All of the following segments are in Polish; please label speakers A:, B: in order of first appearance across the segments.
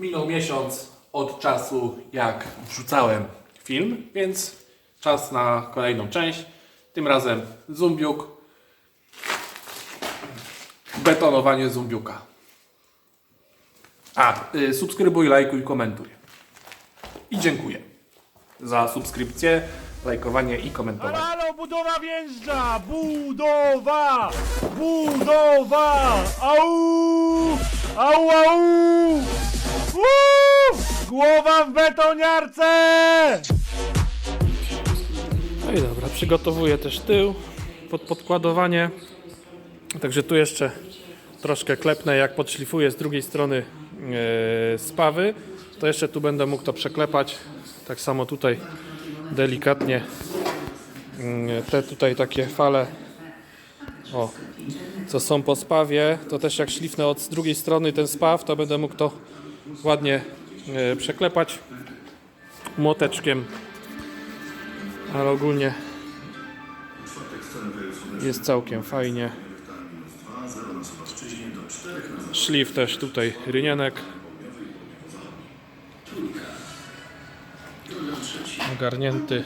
A: minął miesiąc od czasu, jak wrzucałem film, więc czas na kolejną część. Tym razem zumbiuk. Betonowanie zumbiuka. A, y, subskrybuj, lajkuj, komentuj. I dziękuję za subskrypcję, lajkowanie i komentowanie.
B: Halo, budowa wjeżdża! Budowa! Budowa! Au! Au, au! Głowa w betoniarce!
C: No i dobra, przygotowuję też tył pod podkładowanie. Także tu jeszcze troszkę klepnę, jak podszlifuję z drugiej strony e, spawy, to jeszcze tu będę mógł to przeklepać. Tak samo tutaj delikatnie mm, te tutaj takie fale o, co są po spawie, to też jak szlifnę od drugiej strony ten spaw, to będę mógł to ładnie e, przeklepać młoteczkiem ale ogólnie jest całkiem fajnie. Szlif też tutaj rynienek. Ogarnięty.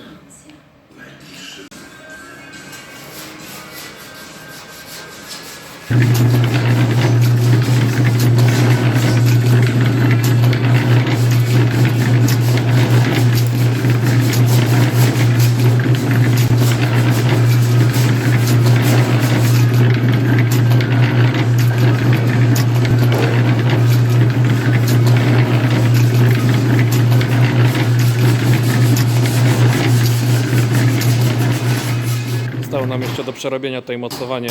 C: Przerobienia tutaj mocowanie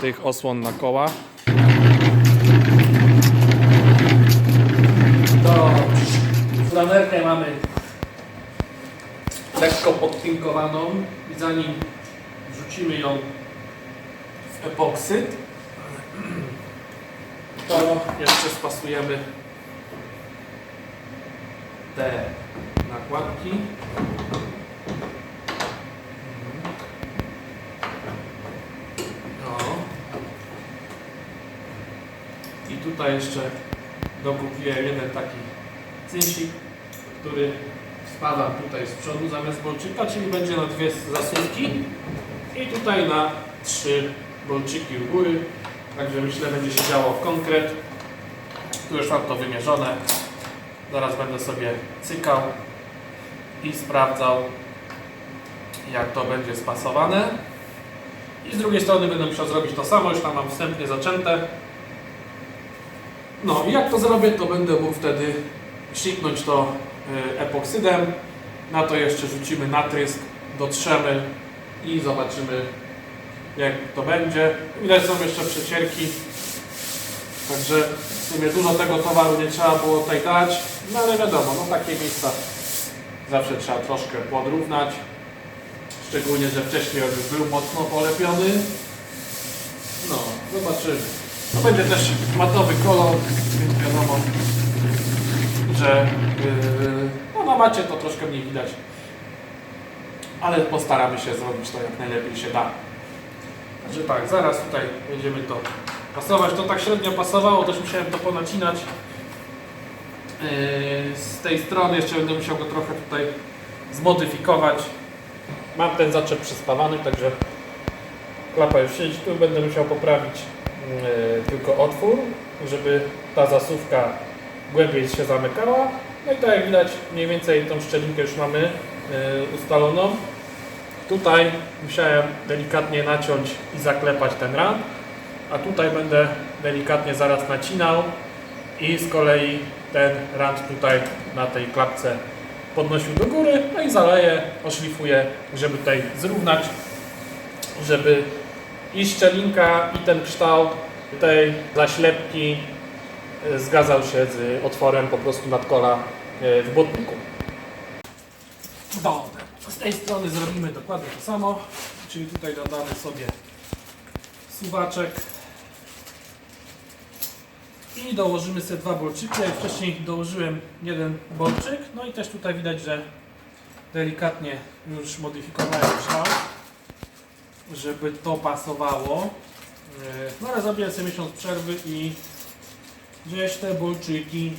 C: tych osłon na koła.
A: To flanerkę mamy lekko podpinkowaną i zanim wrzucimy ją w epoksyd, to jeszcze spasujemy te nakładki. Tutaj jeszcze dokupiłem jeden taki cynsik, który spada tutaj z przodu zamiast bolczyka, czyli będzie na dwie zasówki i tutaj na trzy bolczyki u góry. Także myślę, będzie się działo w konkret. Tu już mam to wymierzone. Zaraz będę sobie cykał i sprawdzał, jak to będzie spasowane. I z drugiej strony będę musiał zrobić to samo, już tam mam wstępnie zaczęte. No i jak to zrobię, to będę mógł wtedy sziknąć to y, epoksydem. Na to jeszcze rzucimy natrysk, dotrzemy i zobaczymy jak to będzie. Widać są jeszcze przecierki. Także w sumie dużo tego towaru nie trzeba było tutaj dać. No ale wiadomo, no takie miejsca zawsze trzeba troszkę podrównać. Szczególnie, że wcześniej już był mocno polepiony. No, zobaczymy. To będzie też matowy kolor, więc wiadomo, że yy, no na macie to troszkę mniej widać. Ale postaramy się zrobić to jak najlepiej się da. Także tak, zaraz tutaj będziemy to pasować. To tak średnio pasowało, też musiałem to ponacinać. Yy, z tej strony jeszcze będę musiał go trochę tutaj zmodyfikować. Mam ten zaczep przyspawany, także klapa już siedzi. Tu będę musiał poprawić tylko otwór, żeby ta zasuwka głębiej się zamykała. No i tak jak widać, mniej więcej tą szczelinkę już mamy yy, ustaloną. Tutaj musiałem delikatnie naciąć i zaklepać ten rand, a tutaj będę delikatnie zaraz nacinał i z kolei ten rand tutaj na tej klapce podnosił do góry, no i zaleję, oszlifuję, żeby tutaj zrównać, żeby i szczelinka, i ten kształt. Tej zaślepki e, zgadzał się z otworem po prostu nadkola e, w botniku. Dobra, z tej strony zrobimy dokładnie to samo, czyli tutaj dodamy sobie suwaczek. I dołożymy sobie dwa bolczyki. Jak wcześniej dołożyłem jeden bolczyk, no i też tutaj widać, że delikatnie już modyfikowałem kształt, żeby to pasowało. Yy, No ale zrobiłem sobie miesiąc przerwy i gdzieś te bolczyki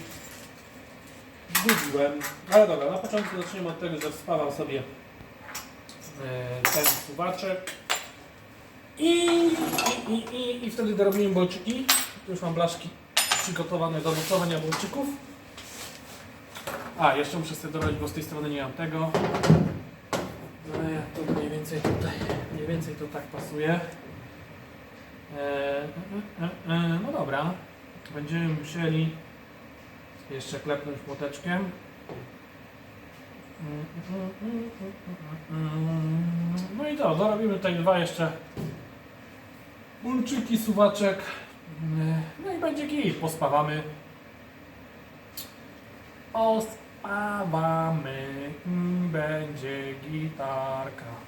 A: zgubiłem. Ale dobra, na początku zaczniemy od tego, że wspawam sobie e, ten suwaczek. I, i, i, i, I wtedy dorobimy bolczyki. Tu już mam blaszki przygotowane do mocowania bolczyków. A, jeszcze muszę sobie dorobić, bo z tej strony nie mam tego. Ale to mniej więcej tutaj, mniej więcej to tak pasuje. E, e, e, no dobra, będziemy musieli jeszcze klepnąć młoteczkiem. No i to, dorobimy tutaj dwa jeszcze bulczyki, suwaczek. No i będzie git, pospawamy. Ospawamy, i będzie gitarka.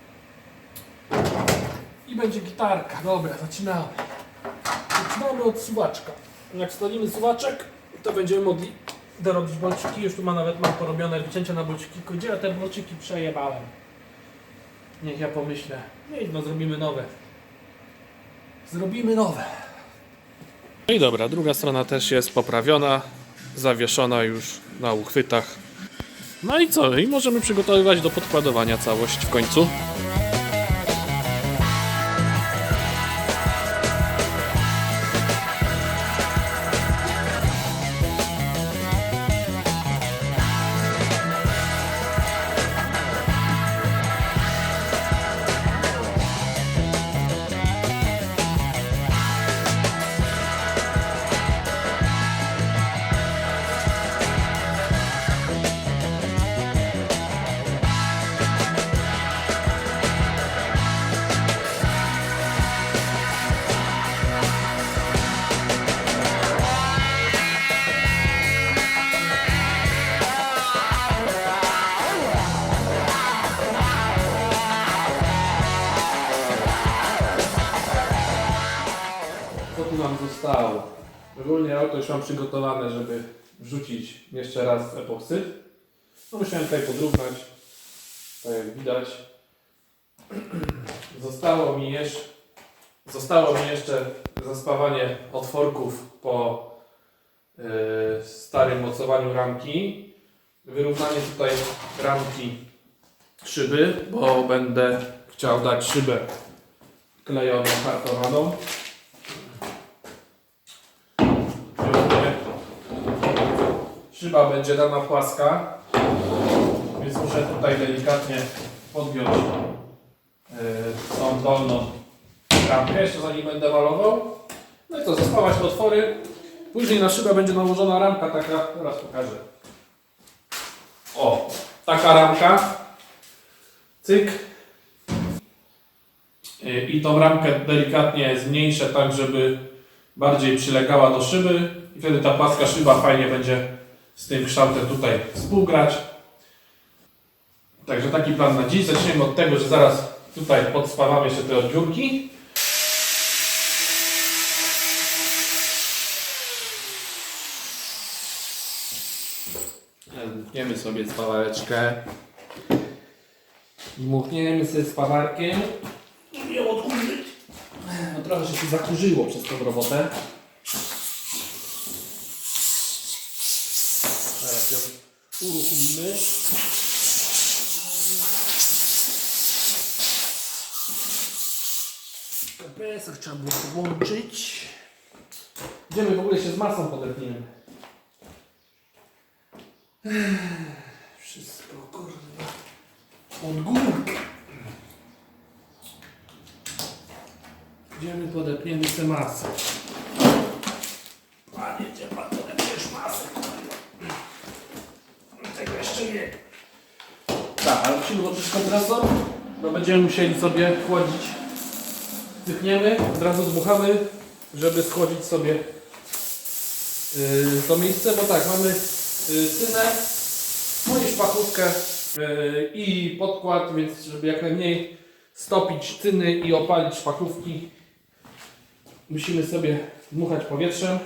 A: I będzie gitarka. Dobra, zaczynamy. Zaczynamy od suwaczka. Jak stolimy suwaczek, to będziemy mogli dorobić bolciki. Już tu ma nawet mam porobione wycięcia na bolciki. Gdzie ja te bolciki przejebałem? Niech ja pomyślę. Nie, no zrobimy nowe. Zrobimy nowe.
D: No i dobra, druga strona też jest poprawiona, zawieszona już na uchwytach. No i co? I możemy przygotowywać do podkładowania całość w końcu.
A: Auto już mam przygotowane, żeby wrzucić jeszcze raz epoksyd. No musiałem tutaj podrównać, tak jak widać. Zostało mi jeszcze, zostało mi jeszcze zaspawanie otworków po yy, starym mocowaniu ramki. Wyrównanie tutaj ramki szyby, bo będę chciał dać szybę klejoną, hartowaną. Dziękuję. Szyba będzie dana płaska, więc muszę tutaj delikatnie podgiąć yy, tą dolną ramkę, jeszcze zanim będę malował. No i to, zaspawać te otwory. Później na szybę będzie nałożona ramka taka, teraz pokażę. O, taka ramka. Cyk. Yy, I tą ramkę delikatnie zmniejszę tak, żeby bardziej przylegała do szyby i wtedy ta płaska szyba fajnie będzie z tym kształtem tutaj współgrać. Także taki plan na dziś. Zaczniemy od tego, że zaraz tutaj podspawamy jeszcze te odbiórki. Dmuchniemy sobie spawareczkę. Dmuchniemy sobie spawarkiem. I ją odkurzyć. No trochę się tu zakurzyło przez tą robotę. Teraz ją uruchomimy. Kompresor trzeba było włączyć. Idziemy w ogóle się z masą podepniemy. Wszystko kurwa. Od górki. Idziemy, podepniemy tę masę. Panie, gdzie pan podepniesz masę? Nie. Tak, ale musimy włączyć kompresor, bo będziemy musieli sobie chłodzić. Typniemy, od razu dmuchamy, żeby schłodzić sobie yy, to miejsce, bo tak, mamy yy, cynę, no i szpachówkę yy, i podkład, więc żeby jak najmniej stopić cyny i opalić szpachówki, musimy sobie dmuchać powietrzem.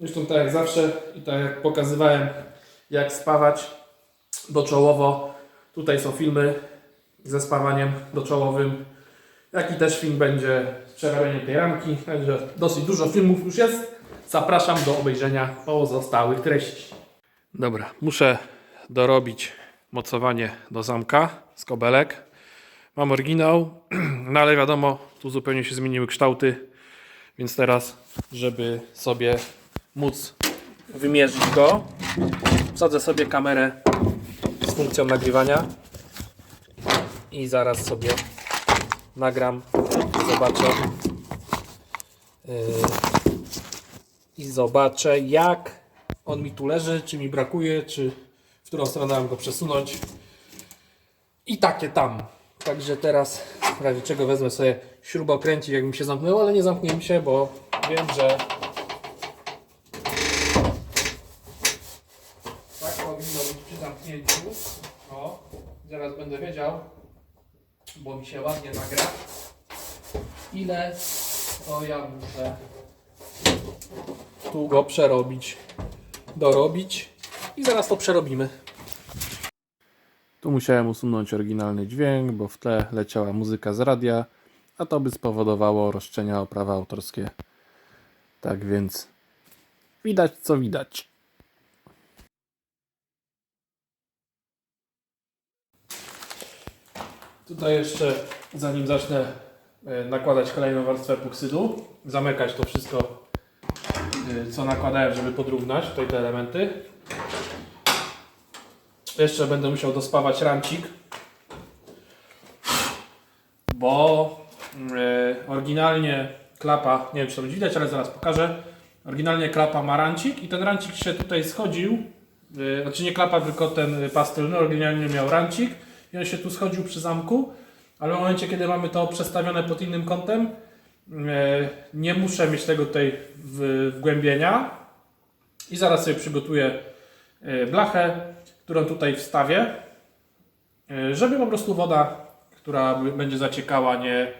A: Zresztą tak jak zawsze i tak jak pokazywałem, jak spawać doczołowo. Tutaj są filmy ze spawaniem doczołowym. Jaki też film będzie przerabianie tej ramki. Także dosyć dużo filmów już jest zapraszam do obejrzenia pozostałych treści. Dobra, muszę dorobić mocowanie do zamka z kobelek. Mam oryginał, no ale wiadomo, tu zupełnie się zmieniły kształty, więc teraz, żeby sobie móc wymierzyć go, wsadzę sobie kamerę z funkcją nagrywania i zaraz sobie nagram, zobaczę yy, i zobaczę jak on mi tu leży, czy mi brakuje, czy w którą stronę mam go przesunąć i takie tam. Także teraz w razie czego wezmę sobie śrubokręcik, jak mi się zamknęło, ale nie zamknie mi się, bo wiem, że tak przy zamknięciu. O, zaraz będę wiedział, bo mi się ładnie nagra, ile to ja muszę tu go przerobić, dorobić i zaraz to przerobimy. Tu musiałem usunąć oryginalny dźwięk, bo w tle leciała muzyka z radia, a to by spowodowało roszczenia o prawa autorskie. Tak więc widać co widać. Tutaj jeszcze, zanim zacznę e, nakładać kolejną warstwę epoksydu, zamykać to wszystko, e, co nakładałem, żeby podrównać tutaj te elementy. Jeszcze będę musiał dospawać rancik, bo e, oryginalnie klapa, nie wiem czy to będzie widać, ale zaraz pokażę. Oryginalnie klapa ma rancik i ten rancik się tutaj schodził, znaczy nie klapa, tylko ten pastelny oryginalnie miał rancik i on się tu schodził przy zamku, ale w momencie kiedy mamy to przestawione pod innym kątem, e, nie muszę mieć tego tutaj wgłębienia i zaraz sobie przygotuję e, blachę, którą tutaj wstawię, e, żeby po prostu woda, która będzie zaciekała, nie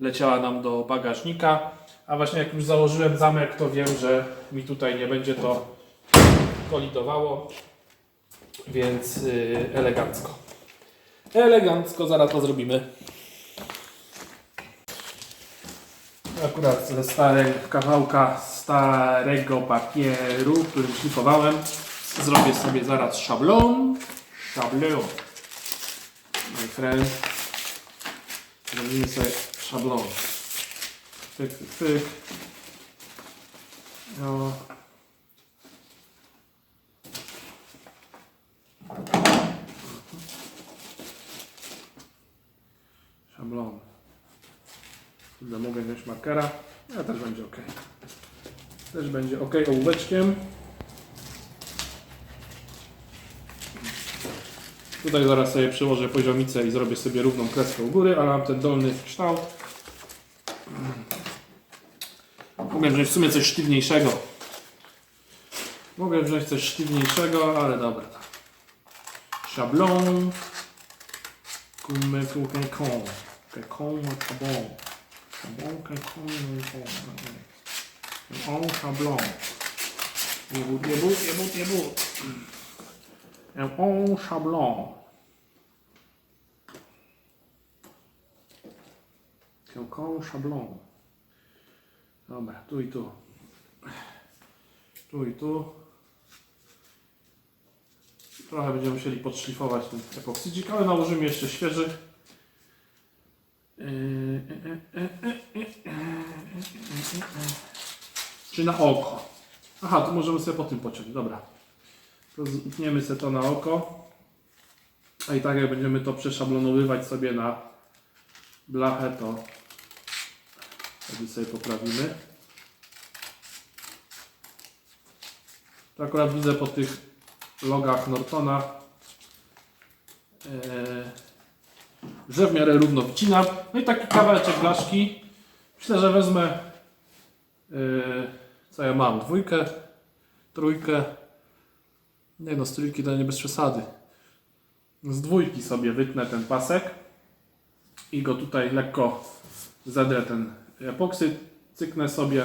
A: leciała nam do bagażnika. A właśnie jak już założyłem zamek, to wiem, że mi tutaj nie będzie to kolidowało, więc elegancko. Elegancko, zaraz to zrobimy. Akurat ze starego kawałka starego papieru, który szlifowałem, zrobię sobie zaraz szablon. Szablon. My friend. Zrobimy sobie szablon. Pyk, pyk. No. Szablon. Kurde, mogę wziąć markera. A też będzie ok. Też będzie ok ołóweczkiem. Tutaj zaraz sobie przyłożę poziomicę i zrobię sobie równą kreskę u góry, ale mam ten dolny kształt. Mogę wziąć w sumie coś sztywniejszego. Mogę wziąć coś sztywniejszego, ale dobra. Szablon. Comme quelqu'un. Quelqu'un, szablon. Quelqu'un. Un szablon. Jebut, jebut, jebut, jebut. Un bon szablon. Quelqu'un szablon. Dobra, tu i tu. Tu i tu. Trochę będziemy musieli podszlifować ten epoksydik, ale nałożymy jeszcze świeży. Czy na oko? Aha, tu możemy sobie po tym pociąć, dobra. To sobie to na oko. A i tak jak będziemy to przeszablonowywać sobie na blachę, to sobie poprawimy. To akurat widzę po tych logach Nortona, e, że w miarę równo wcinam. No i taki kawałeczek blaszki. Myślę, że wezmę e, co ja mam? Dwójkę, trójkę. Nie no, z trójki to nie bez przesady. Z dwójki sobie wytnę ten pasek i go tutaj lekko zadrę ten epoksyd, cyknę sobie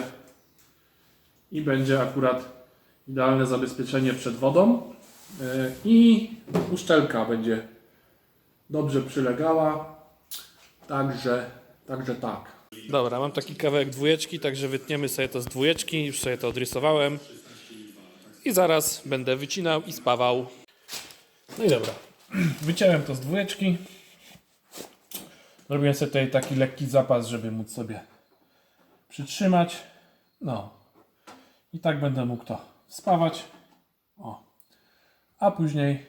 A: i będzie akurat idealne zabezpieczenie przed wodą Yy, i uszczelka będzie dobrze przylegała także, także tak Dobra, mam taki kawałek dwójeczki, także wytniemy sobie to z dwójeczki. Już sobie to odrysowałem. I zaraz będę wycinał i spawał. No i dobra. Wyciąłem to z dwójeczki. Zrobiłem sobie tutaj taki lekki zapas, żeby móc sobie przytrzymać. No. I tak będę mógł to spawać. O. A później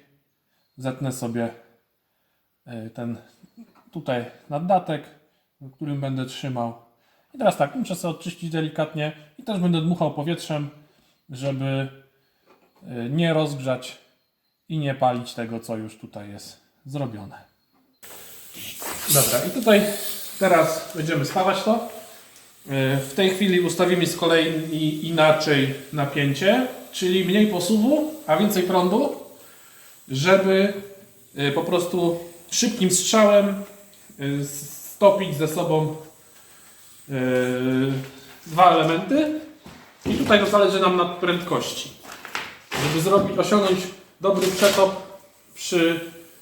A: zetnę sobie y, ten tutaj naddatek, którym będę trzymał. I teraz tak, muszę sobie odczyścić delikatnie i też będę dmuchał powietrzem, żeby y, nie rozgrzać i nie palić tego, co już tutaj jest zrobione. Dobra, i tutaj teraz będziemy spawać to. Y, W tej chwili ustawimy z kolei inaczej napięcie, czyli mniej posuwu, a więcej prądu, żeby y, po prostu szybkim strzałem stopić ze sobą y, dwa elementy. I tutaj zależy nam na prędkości. Żeby zrobić, osiągnąć dobry przetop przy,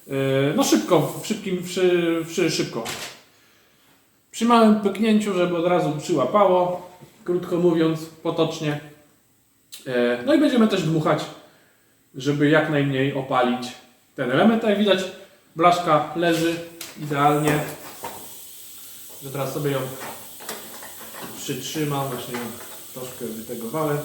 A: y, no szybko, szybkim, przy, przy szybko. Przy małym pyknięciu, żeby od razu przyłapało, krótko mówiąc, potocznie. E, No i będziemy też dmuchać, żeby jak najmniej opalić ten element. Jak widać, blaszka leży idealnie. Że teraz sobie ją przytrzymam, właśnie ją troszkę wytegowałem.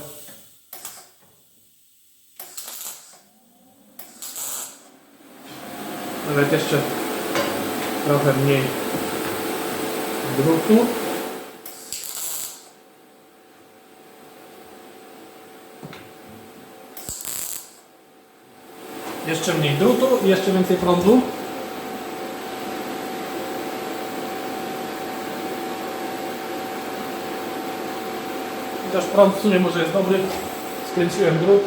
A: Nawet jeszcze trochę mniej drutu. Jeszcze mniej drutu jeszcze więcej prądu. Też prąd w sumie może jest dobry. Skręciłem drut.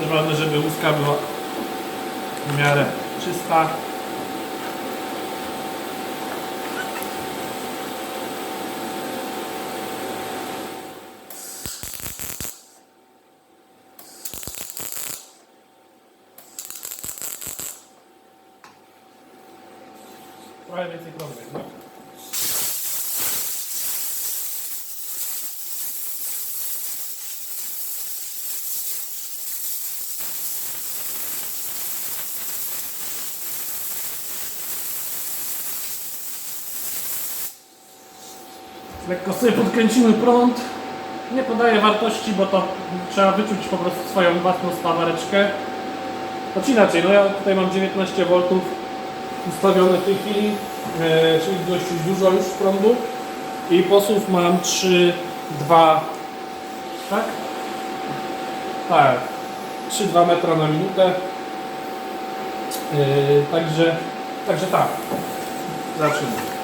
A: Też ważne, żeby łuska była w miarę czysta. Trochę więcej prądu jednak. Lekko sobie podkręcimy prąd. Nie podaję wartości, bo to trzeba wyczuć po prostu swoją własną spawareczkę. Znaczy inaczej, no ja tutaj mam 19 V ustawione w tej chwili, e, czyli dość dużo już prądu. I posłów mam 3, 2, tak? Tak, 3-2 metra na minutę. E, także, także tak. Zaczynamy.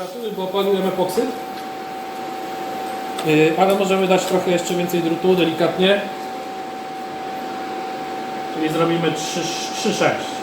A: Temperatury, bo opaliłem epoksyd. Yy, ale możemy dać trochę jeszcze więcej drutu, delikatnie. Czyli zrobimy 3-6.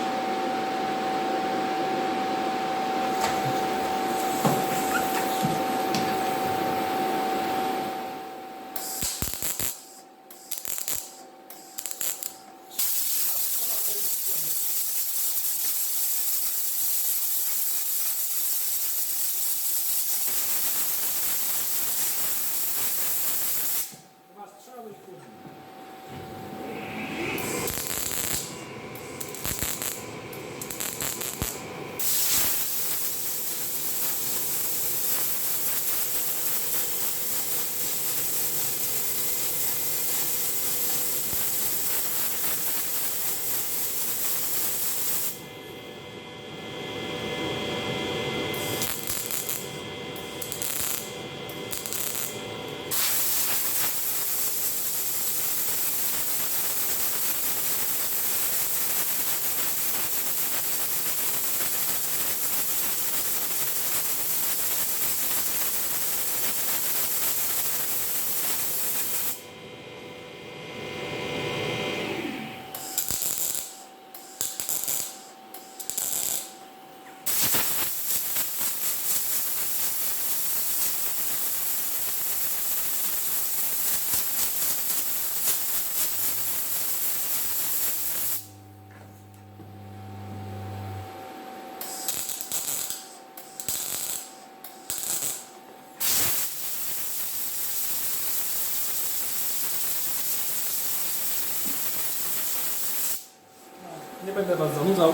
A: Nie będę Was zanudzał.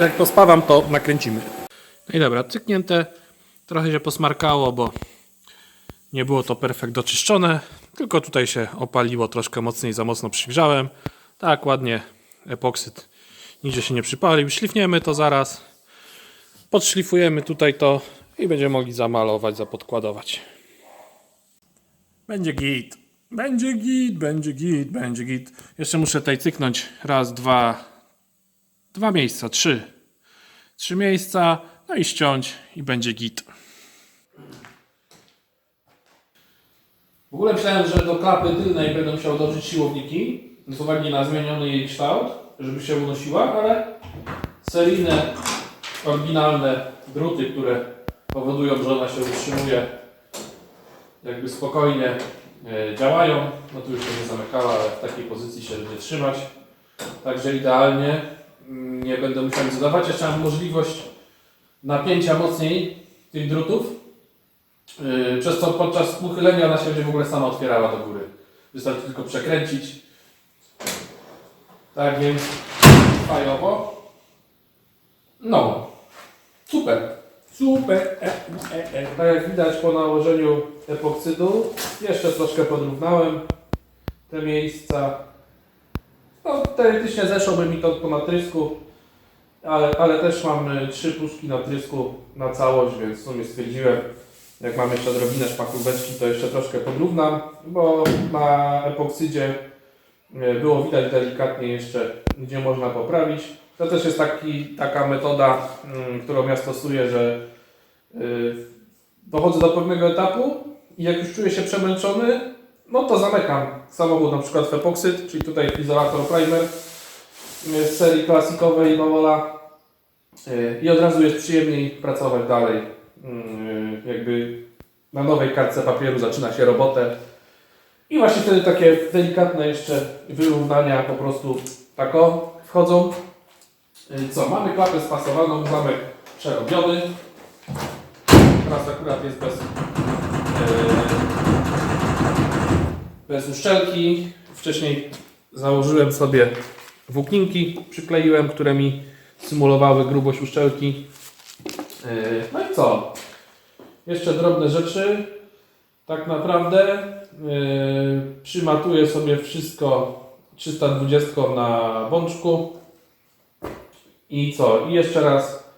A: Jak pospawam, to nakręcimy. No i dobra, cyknięte. Trochę się posmarkało, bo nie było to perfekt doczyszczone. Tylko tutaj się opaliło troszkę mocniej, za mocno przygrzałem. Tak, ładnie epoksyd nigdzie się nie przypalił. Szlifniemy to zaraz. Podszlifujemy tutaj to i będziemy mogli zamalować, zapodkładować. Będzie git. Będzie git, będzie git, będzie git. Jeszcze muszę tutaj cyknąć raz, dwa, dwa miejsca, trzy. Trzy miejsca, no i ściąć i będzie git. W ogóle myślałem, że do klapy tylnej będę musiał dołożyć siłowniki z uwagi na zmieniony jej kształt, żeby się unosiła, ale seryjne, oryginalne druty, które powodują, że ona się utrzymuje jakby spokojnie e, działają. No tu już się nie zamykała, ale w takiej pozycji się będzie trzymać. Także idealnie. Nie będę musiał nic dodawać. Jeszcze mam możliwość napięcia mocniej tych drutów, yy, przez co podczas uchylenia ona się będzie w ogóle sama otwierała do góry. Wystarczy tylko przekręcić. Tak więc fajowo. No, super. Super. E, e, e. Tak jak widać po nałożeniu epoksydu, jeszcze troszkę podrównałem te miejsca. No, teoretycznie zeszłoby mi to po natrysku, ale, ale też mam y, trzy puszki natrysku na całość, więc w sumie stwierdziłem, jak mam jeszcze odrobinę szpachóweczki, to jeszcze troszkę podrównam, bo na epoksydzie y, było widać delikatnie jeszcze, gdzie można poprawić. To też jest taki, taka metoda, mm, którą ja stosuję, że y, dochodzę do pewnego etapu i jak już czuję się przemęczony, no to zamykam samochód na przykład w epoksyd, czyli tutaj izolator primer y, z serii klasikowej Bawola y, i od razu jest przyjemniej pracować dalej. Y, Jakby na nowej kartce papieru zaczyna się robotę i właśnie wtedy takie delikatne jeszcze wyrównania po prostu tako wchodzą. Y, Co, mamy klapę spasowaną, zamek przerobiony. Teraz akurat jest bez, yy, bez uszczelki. Wcześniej założyłem sobie włókninki, przykleiłem, które mi symulowały grubość uszczelki. Yy, No i co? Jeszcze drobne rzeczy. Tak naprawdę yy, przymatuję sobie wszystko 320 na bączku. I co? I jeszcze raz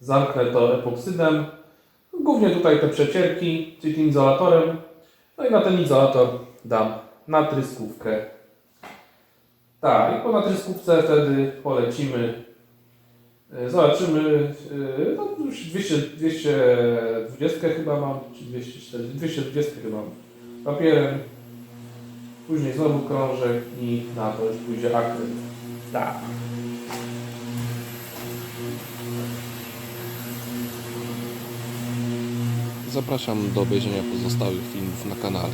A: zamknę to epoksydem. Głównie tutaj te przecierki, czyli tym izolatorem. No i na ten izolator dam natryskówkę. Tak, i po natryskówce wtedy polecimy. E, Zobaczymy. e, No już 200, 220 chyba mam, czy 240, 220 chyba mam. Papierem. Później znowu krążek i na to już pójdzie akryl. Tak.
E: Zapraszam do obejrzenia pozostałych filmów na kanale.